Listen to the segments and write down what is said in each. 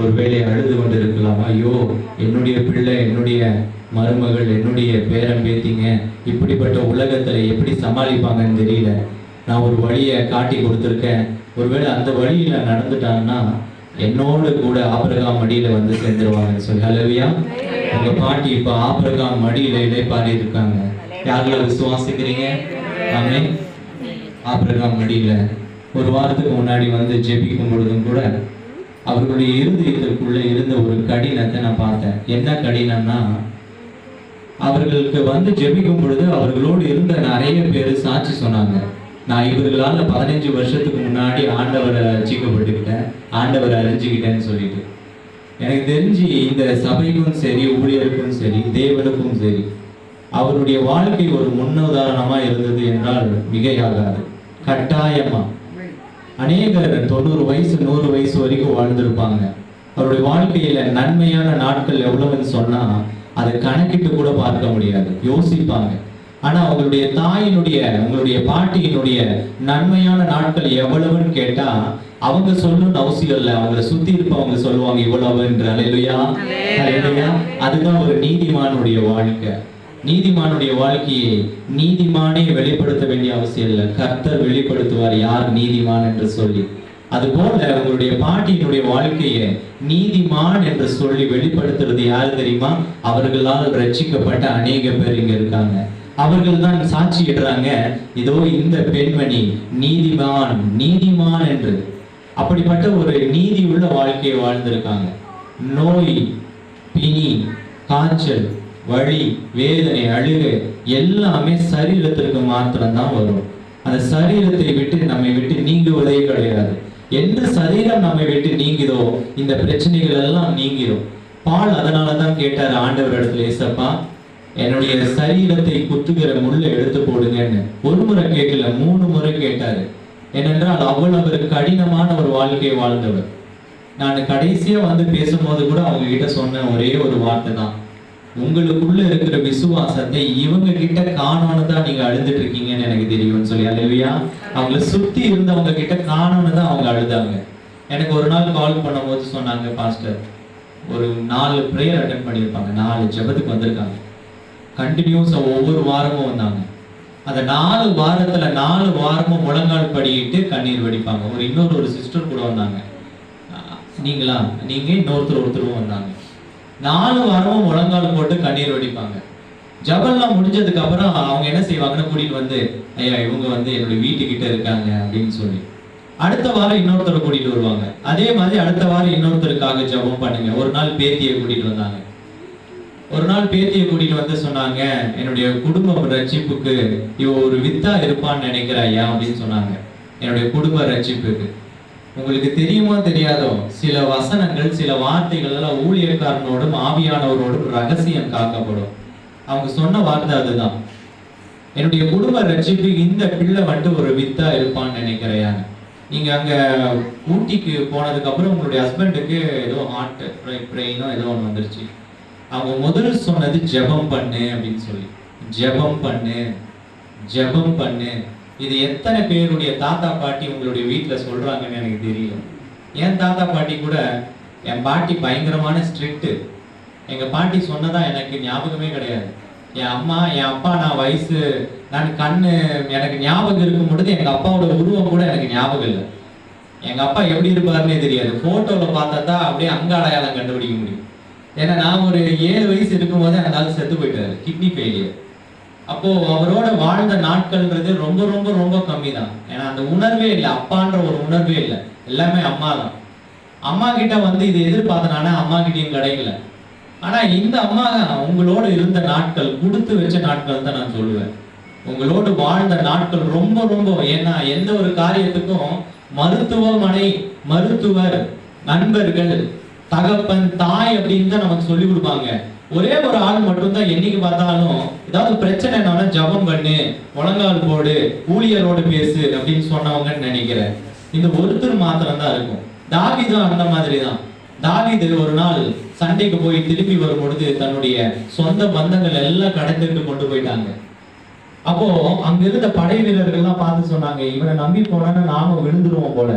ஒருவேளை அழுது கொண்டிருக்கலாம்? ஐயோ என்னுடைய பிள்ளை என்னுடைய மருமகள் என்னுடைய பேரன் பேத்திங்க இப்படிப்பட்ட உலகத்துல எப்படி சமாளிப்பாங்கன்னு தெரியல. நான் ஒரு வழியை காட்டி கொடுத்துருக்கேன். ஒருவேளை அந்த வழியில நடந்துட்டாங்கன்னா என்னோடு கூட ஆபிரகாம் மடியில் வந்து சேர்ந்துருவாங்கன்னு சொல்லி. ஹலோவியா உங்கள் பாட்டி இப்போ ஆபிரகாம் மடியில் இடைப்பாடி இருக்காங்க. யாரில் விசுவாசிக்கிறீங்க? ஆமே ஆபிரகாம் மடியில். ஒரு வாரத்துக்கு முன்னாடி வந்து ஜெபிக்கும் பொழுதும் கூட அவர்களுடைய இருதயத்திற்குள்ளே இருந்த ஒரு கடினத்தை நான் பார்த்தேன். என்ன கடினம்னா அவர்களுக்கு வந்து ஜெபிக்கும் பொழுது அவர்களோடு இருந்த நிறைய பேர் சாட்சி சொன்னாங்க. நான் இவர்களால் பதினஞ்சு வருஷத்துக்கு முன்னாடி ஆண்டவரை ரசிக்கப்பட்டுக்கிட்டேன் ஆண்டவரை அறிஞ்சிக்கிட்டேன்னு சொல்லிட்டு. எனக்கு தெரிஞ்சு இந்த சபைக்கும் சரி ஊழியருக்கும் சரி தேவனுக்கும் சரி அவருடைய வாழ்க்கை ஒரு முன்னுதாரணமாக இருந்தது என்றால் மிகையாகாது. கட்டாயமாக அநேகர் தொண்ணூறு வயசு நூறு வயசு வரைக்கும் வாழ்ந்திருப்பாங்க. அவருடைய வாழ்க்கையில நன்மையான நாட்கள் எவ்வளவுன்னு சொன்னா அதை கணக்கிட்டு கூட பார்க்க முடியாது. யோசிப்பாங்க. ஆனா அவங்களுடைய தாயினுடைய உங்களுடைய பாட்டியினுடைய நன்மையான நாட்கள் எவ்வளவுன்னு கேட்டா அவங்க சொல்லணும்னு அவசியம் இல்லை. அவங்கள சுத்தி இருப்பவங்க சொல்லுவாங்க இவ்வளவுன்ற அலையிலுயா அலையிலுயா அதுதான் ஒரு நீதிமானுடைய வாழ்க்கை. நீதிமானுடைய வாழ்க்கையை நீதிமானே வெளிப்படுத்த வேண்டிய அவசியம் இல்லை. கர்த்தர் வெளிப்படுத்துவார் யார் நீதிமான் என்று சொல்லி. அதுபோல உங்களுடைய பாட்டியினுடைய வாழ்க்கையை நீதிமான் என்று சொல்லி வெளிப்படுத்துறது யாரு தெரியுமா? அவர்களால் ரட்சிக்கப்பட்ட அநேக பேர் இங்க இருக்காங்க. அவர்கள் தான் சாட்சியிடுறாங்க இதோ இந்த பெண்மணி நீதிமான் நீதிமான் என்று. அப்படிப்பட்ட ஒரு நீதி உள்ள வாழ்க்கையை வாழ்ந்திருக்காங்க. நோய் பிணி காய்ச்சல் வழி வேதனை அழுகை எல்லாமே சரீரத்திற்கு மாத்திரம்தான் வரும். அந்த சரீரத்தை விட்டு நம்மை விட்டு நீங்குவதே கிடையாது. எந்த சரீரம் நம்மை விட்டு நீங்குதோ இந்த பிரச்சனைகள் எல்லாம் நீங்கிடும் பால் அதனால தான் கேட்டார் ஆண்டவர் இடத்துல ஏசப்பா என்னுடைய சரீரத்தை குத்துகிற முள்ள எடுத்து போடுங்கன்னு. ஒரு முறை கேட்கல மூணு முறை கேட்டாரு. ஏனென்றால் அவ்வளவு கடினமான ஒரு வாழ்க்கையை வாழ்ந்தவர். நான் கடைசியா வந்து பேசும்போது கூட அவங்க கிட்ட சொன்ன ஒரே ஒரு வார்த்தை தான் உங்களுக்குள்ள இருக்கிற விசுவாசத்தை இவங்க கிட்ட காணோன்னு தான் நீங்க அழுதுட்டு இருக்கீங்கன்னு எனக்கு தெரியும்னு சொல்லி அலையா அவங்கள சுத்தி இருந்தவங்க கிட்ட காணோன்னு தான் அவங்க அழுதாங்க. எனக்கு ஒரு நாள் கால் பண்ணும்போது சொன்னாங்க பாஸ்டர் ஒரு நாலு ப்ரேயர் அட்டன் பண்ணியிருப்பாங்க நாலு ஜபத்துக்கு வந்திருக்காங்க. கண்டினியூஸா ஒவ்வொரு வாரமும் வந்தாங்க. அந்த நாலு வாரத்துல நாலு வாரமும் முழங்கால் படியிட்டு கண்ணீர் வடிப்பாங்க. ஒரு இன்னொரு ஒரு சிஸ்டர் கூட வந்தாங்க. நீங்களா? நீங்க இன்னொருத்தர் ஒருத்தரும் வந்தாங்க. நாலு வாரமும் முழங்கால் போட்டு கண்ணீர் வடிப்பாங்க. ஜபல்லாம் முடிஞ்சதுக்கு அப்புறம் அவங்க என்ன செய்வாங்கன்னு கூட்டிட்டு வந்து ஐயா இவங்க வந்து என்னுடைய வீட்டுக்கிட்ட இருக்காங்க அப்படின்னு சொல்லி. அடுத்த வாரம் இன்னொருத்தரை கூட்டிட்டு வருவாங்க. அதே மாதிரி அடுத்த வாரம் இன்னொருத்தருக்காக ஜெபம் பண்ணுங்க. ஒரு நாள் பேத்தியை கூட்டிட்டு வந்தாங்க. ஒரு நாள் பேத்தியை கூட்டிட்டு வந்து சொன்னாங்க என்னுடைய குடும்ப ரட்சிப்புக்கு இவ ஒரு வித்தா இருப்பான்னு நினைக்கிற ஐயா அப்படின்னு சொன்னாங்க. என்னுடைய குடும்ப ரட்சிப்புக்கு. உங்களுக்கு தெரியுமா தெரியாதோ சில வசனங்கள் சில வார்த்தைகள் எல்லாம் ஊழியக்காரனோடும் ஆவியானவரோடும் ரகசியம் காக்கப்படும். அவங்க சொன்ன வார்த்தை அதுதான். என்னுடைய குடும்ப ரட்சிப்பு இந்த பிள்ளை வந்துட்டு ஒரு வித்தா இருப்பான்னு நினைக்கிறேன் நீங்க அங்க ஊட்டிக்கு போனதுக்கு அப்புறம் உங்களுடைய ஹஸ்பண்டுக்கு ஏதோ ஹார்ட் பிரெயினோ ஏதோ ஒன்று வந்துருச்சு. அவங்க முதல் சொன்னது ஜெபம் பண்ணு அப்படின்னு சொல்லி. ஜெபம் பண்ணு ஜெபம் பண்ணு. இது எத்தனை பேருடைய தாத்தா பாட்டி உங்களுடைய வீட்டில் சொல்கிறாங்கன்னு எனக்கு தெரியல. என் தாத்தா பாட்டி கூட என் பாட்டி பயங்கரமான ஸ்ட்ரிக்ட்டு எங்கள் பாட்டி சொன்னதா எனக்கு ஞாபகமே கிடையாது. என் அம்மா என் அப்பா நான் வயசு நான் கண்ணு எனக்கு ஞாபகம் இருக்கும் பொழுது எங்கள் அப்பாவோட உருவம் கூட எனக்கு ஞாபகம் இல்லை. எங்கள் அப்பா எப்படி இருப்பாருன்னே தெரியாது. ஃபோட்டோவில் பார்த்தா தான் அப்படியே அங்க அடையாளம் கண்டுபிடிக்க முடியும். ஏன்னா நான் ஒரு ஏழு வயசு இருக்கும் போதே செத்து போயிட்டாரு. கிட்னி ஃபெயிலியர் அப்போ அவரோட வாழ்ந்த நாட்கள்ன்றது ரொம்ப ரொம்ப ரொம்ப கம்மி தான் ஏன்னா அந்த உணர்வே இல்லை. அப்பான்ற ஒரு உணர்வே இல்லை. எல்லாமே அம்மா தான் அம்மா கிட்ட வந்து இது எதிர்பார்த்தனால அம்மா கிட்டயும் கிடைக்கல. ஆனா இந்த அம்மா உங்களோட இருந்த நாட்கள் கொடுத்து வச்ச நாட்கள் தான் நான் சொல்லுவேன். உங்களோடு வாழ்ந்த நாட்கள் ரொம்ப ரொம்ப ஏன்னா எந்த ஒரு காரியத்துக்கும் மருத்துவமனை மருத்துவர் நண்பர்கள் தகப்பன் தாய் அப்படின்னு தான் நமக்கு சொல்லி கொடுப்பாங்க. ஒரே ஒரு ஆள் மட்டும்தான் என்னைக்கு பார்த்தாலும் ஏதாவது பிரச்சனைனால ஜபம் பண்ணு முழங்கால் போடு ஊழியரோடு பேசு அப்படின்னு சொன்னவங்கன்னு நினைக்கிறேன். இந்த ஒருத்தர் மாத்திரம் தான் இருக்கும். தாவிதும் அந்த மாதிரி தான் தாவிது ஒரு நாள் சண்டைக்கு போய் திரும்பி வரும் பொழுது தன்னுடைய சொந்த பந்தங்கள் எல்லாம் கடந்துட்டு கொண்டு போயிட்டாங்க. அப்போ அங்க இருந்த படை வீரர்கள்லாம் பார்த்து சொன்னாங்க இவனை நம்பி போனா நாம விழுந்துருவோம் போல.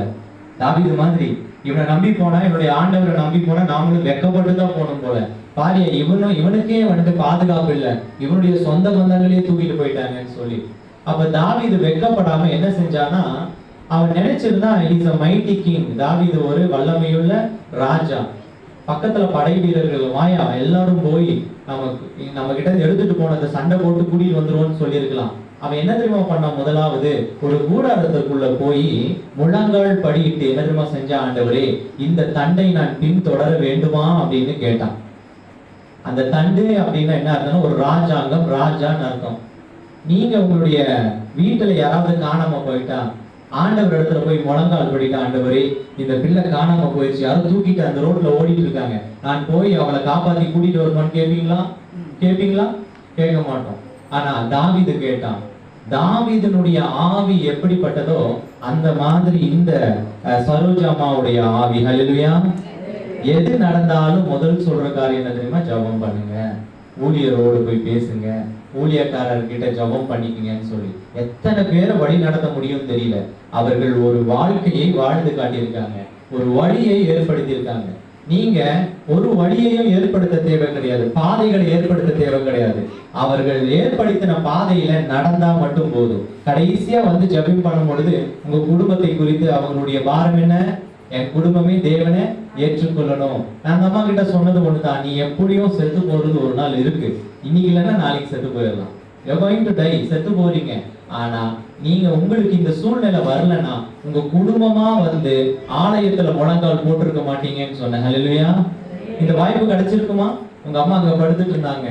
தாவிது மாதிரி. இவனை நம்பி போனா இவனுடைய ஆண்டவரை நம்பி போனா நாமளும் வெக்கப்பட்டு தான் போகணும் போல. பாரியா இவனும் இவனுக்கே வந்துட்டு பாதுகாப்பு இல்லை. இவனுடைய சொந்த பந்தங்களே தூக்கிட்டு போயிட்டாங்கன்னு சொல்லி. அப்ப தாவிது வெக்கப்படாம என்ன செஞ்சானா அவன் நினைச்சிருந்தான் இஸ் அ மைட்டி கிங் தாவிது ஒரு வல்லமையுள்ள ராஜா. பக்கத்துல படை வீரர்கள் வாயா எல்லாரும் போய் நமக்கு நம்ம கிட்ட இருந்து போன அந்த சண்டை போட்டு கூட்டிட்டு வந்துருவோம்னு சொல்லியிருக்கலாம். அவன் என்ன தெரியுமா பண்ணான்? முதலாவது ஒரு கூடாரத்திற்குள்ள போய் முழங்கால் படியிட்டு என்ன தெரியுமா செஞ்ச ஆண்டவரே? இந்த தண்டை நான் பின்தொடர வேண்டுமா? அப்படின்னு கேட்டான். அந்த தண்டு அப்படின்னா என்ன அர்த்தம்னா ஒரு ராஜாங்கம் ராஜான்னு அர்த்தம். நீங்க உங்களுடைய வீட்டுல யாராவது காணாம போயிட்டா ஆண்டவர் இடத்துல போய் முழங்கால் படிட்ட ஆண்டவரே இந்த பிள்ளை காணாம போயிடுச்சு யாரும் தூக்கிட்டு அந்த ரோட்ல ஓடிட்டு இருக்காங்க. நான் போய் அவளை காப்பாத்தி கூட்டிட்டு வரணும்னு கேட்பீங்களா கேட்பீங்களா கேட்க மாட்டோம். ஆனா தாவீது கேட்டான் தாவிதனுடைய ஆவி எப்படிப்பட்டதோ அந்த மாதிரி இந்த சரோஜாமாவுடைய ஆவி. ஹalleluya. எது நடந்தாலும் முதல் சொல்ற காரியம் என்ன தெரியுமா? ஜெபம் பண்ணுங்க. ஊழியரோடு போய் பேசுங்க. ஊழியக்காரர்கிட்ட ஜெபம் பண்ணிக்கங்கன்னு சொல்லி. எத்தனை பேரை வழி நடத்த முடியும் தெரியல. அவர்கள் ஒரு வாழ்க்கையை வாழ்ந்து காட்டியிருக்காங்க. ஒரு வழியை ஏற்படுத்தியிருக்காங்க. நீங்க ஒரு வழியையும் ஏற்படுத்த தேவை கிடையாது. பாதைகளை ஏற்படுத்த தேவை கிடையாது. அவர்கள் ஏற்படுத்தின பாதையில நடந்தா மட்டும் போதும். கடைசியா வந்து ஜபிம் பண்ணும் பொழுது உங்க குடும்பத்தை குறித்து அவங்களுடைய பாரம் என்ன? என் குடும்பமே தேவனை ஏற்றுக்கொள்ளணும். நான் அந்த அம்மா கிட்ட சொன்னது ஒண்ணுதான். நீ எப்படியும் செத்து போறது ஒரு நாள் இருக்கு. இன்னைக்கு இல்லைன்னா நாளைக்கு செத்து போயிடலாம். You're going to செத்து போறீங்க. ஆனா நீங்க உங்களுக்கு இந்த சூழ்நிலை வரலன்னா உங்க குடும்பமா வந்து ஆலயத்துல முழங்கால் போட்டிருக்க மாட்டீங்கன்னு சொன்னேன். இல்லையா இந்த வாய்ப்பு கிடைச்சிருக்குமா? உங்க அம்மா அங்க படுத்துட்டு இருந்தாங்க.